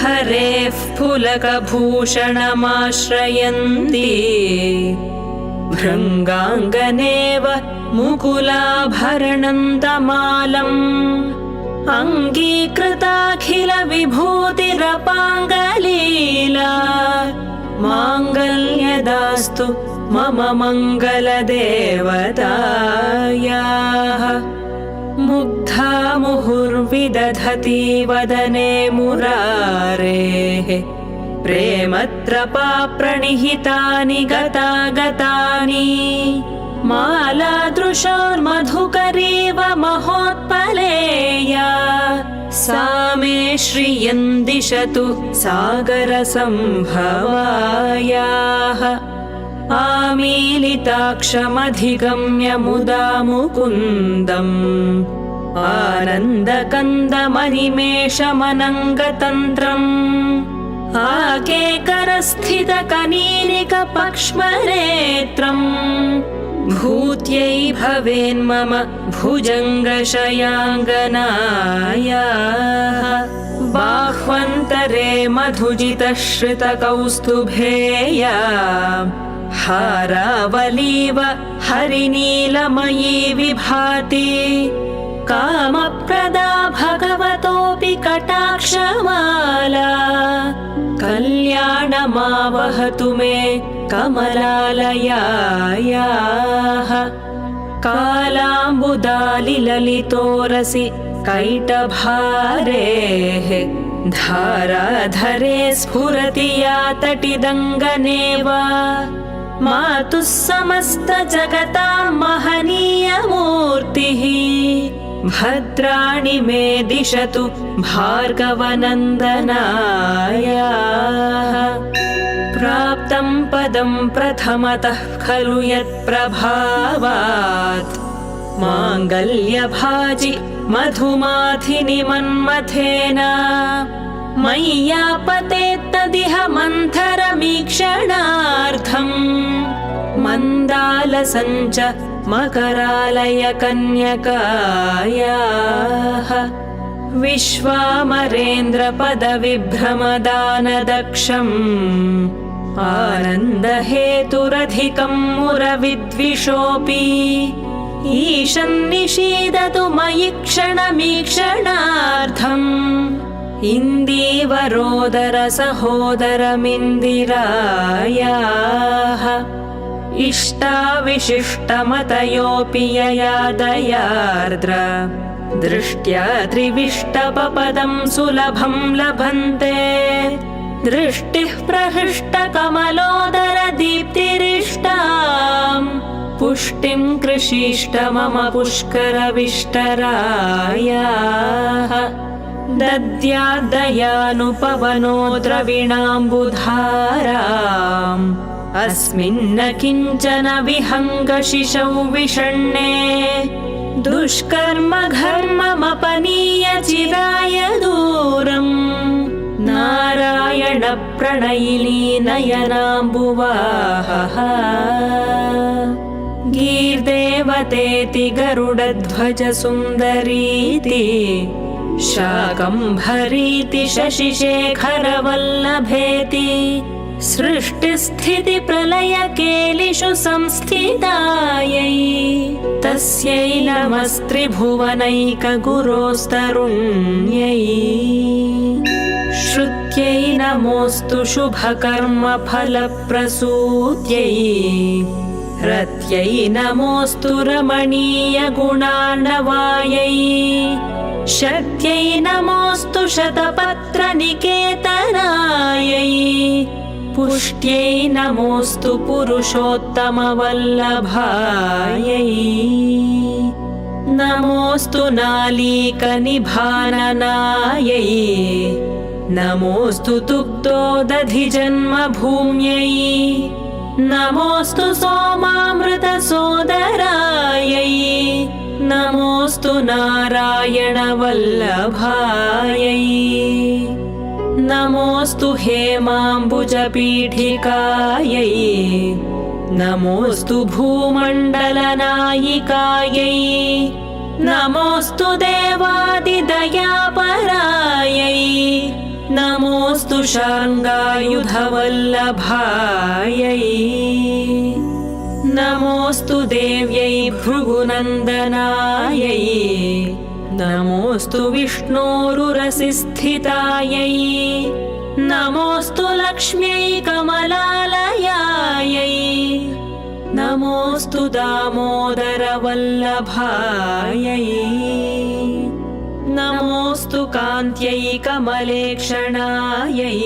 हरेः फुलकभूषणमाश्रयन्ति भृङ्गाङ्गनेव मुकुलाभरणन्तमालम् अङ्गीकृताखिलविभूतिरपाङ्गलीला माङ्गल्यदास्तु मम मङ्गलदेवतायाः मुग्धा मुहुर्विदधति वदने मुरारेः प्रेमत्रपाप्रणिहितानि गतागतानि मालादृशान्मधुकरीव महोत्पलेया सा मे श्रियं दिशतु सागरसम्भवायाः आमीलिताक्षमधिगम्य मुदा मुकुन्दम् आनन्दकन्दमनिमेषमनङ्गतन्त्रम् आकेकरस्थितकनीनिकपक्ष्मरेत्रम् भूत्यै भवेन्मम भुजङ्गशयाङ्गनायाः बाह्वन्तरे मधुजितश्रितकौस्तुभेया हारावलीव हरिनीलमयी विभाति कामप्रदा भगवतोऽपि कटाक्षमाला। कल्याणमावहतु मे कमलालयायाः। कालाम्बुदालिललितोरसि कैटभारेः। धाराधरे स्फुरति या तटिदङ्गनेव। मातुः समस्तजगतां महनीयमूर्तिः भद्राणि मे दिशतु भार्गवनन्दनायाः प्राप्तं पदं प्रथमतः खलु यत्प्रभावात् माङ्गल्यभाजि मधुमाथिनि मन्मथेन मय्यापतेत्तदिह मन्थरमीक्षणार्थम् मन्दालसञ्च मकरालय कन्यकायाः विश्वामरेन्द्रपदविभ्रमदानदक्षम् आनन्दहेतुरधिकं मुरविद्विषोऽपि ईशन्निषीदतु मयि क्षणमीक्षणार्थम् इन्दीवरोदरसहोदरमिन्दिरायाः इष्टाविशिष्टमतयोऽपि यया दयार्द्र। दृष्ट्या त्रिविष्टपपदं सुलभं लभन्ते। दृष्टिः प्रहृष्टकमलोदरदीप्तिरिष्टाम् पुष्टिं कृषीष्ट मम पुष्करविष्टरायाः। दद्यादयानुपवनो द्रविणाम्बुधाराम् अस्मिन्न किञ्चन विहङ्गशिशौ विषण्णे। दुष्कर्म घर्ममपनीय चिराय दूरम् नारायण प्रणयिनी नयनाम्बुवाहः। गीर्देवतेति गरुडध्वज सुन्दरीति शाकम्भरीति शशिशेखरवल्लभेति सृष्टिस्थितिप्रलयकेलिषु संस्थितायै तस्यै नमस्त्रिभुवनैकगुरोस्तरुण्यै श्रुत्यै नमोऽस्तु शुभकर्मफलप्रसूत्यै रत्यै नमोऽस्तु रमणीयगुणार्णवायै शक्त्यै नमोऽस्तु शतपत्रनिकेतनायै पुष्ट्यै नमोऽस्तु पुरुषोत्तमवल्लभायै नमोऽस्तु नालीकनिभाननायै नमोऽस्तु दुग्धोदधिजन्मभूम्यै नमोऽस्तु सोमामृतसोदरायै नमोऽस्तु नारायणवल्लभायै नमोऽस्तु हेमाम्बुजपीठिकायै नमोऽस्तु भूमण्डलनायिकायै नमोऽस्तु देवादिदयापरायै नमो नमोऽस्तु शार्ङ्गायुधवल्लभायै नमोऽस्तु देव्यै भृगुनन्दनायै नमोऽस्तु विष्णोरुरसिस्थितायै नमोऽस्तु लक्ष्म्यै कमलालयायै नमोऽस्तु दामोदरवल्लभायै नमोऽस्तु कान्त्यै कमलेक्षणायै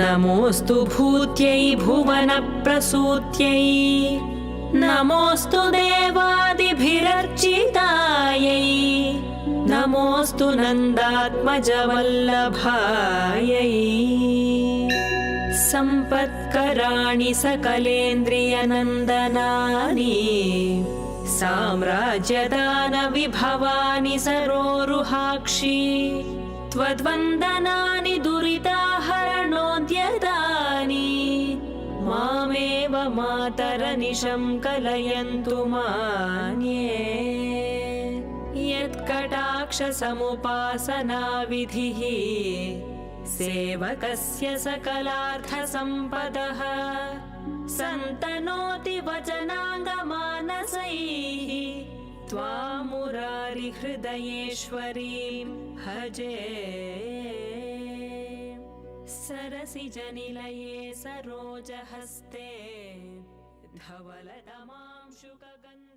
नमोऽस्तु भूत्यै भुवनप्रसूत्यै नमोऽस्तु देवादिभिरर्चितायै नमोऽस्तु नन्दात्मजवल्लभायै सम्पत्कराणि सकलेन्द्रियनन्दनानि साम्राज्यदानविभवानि सरोरुहाक्षि त्वद्वन्दनानि दुरिताहरणोद्यतानि मामेव मातरनिशं कलयन्तु मान्ये यत्कटाक्षसमुपासनाविधिः सेवकस्य सकलार्थसम्पदः सन्तनोति वचनाङ्गमानसैः त्वामुरारिहृदयेश्वरीं भजे। सरसिजनिलये सरोजहस्ते धवलतमां शुकगन्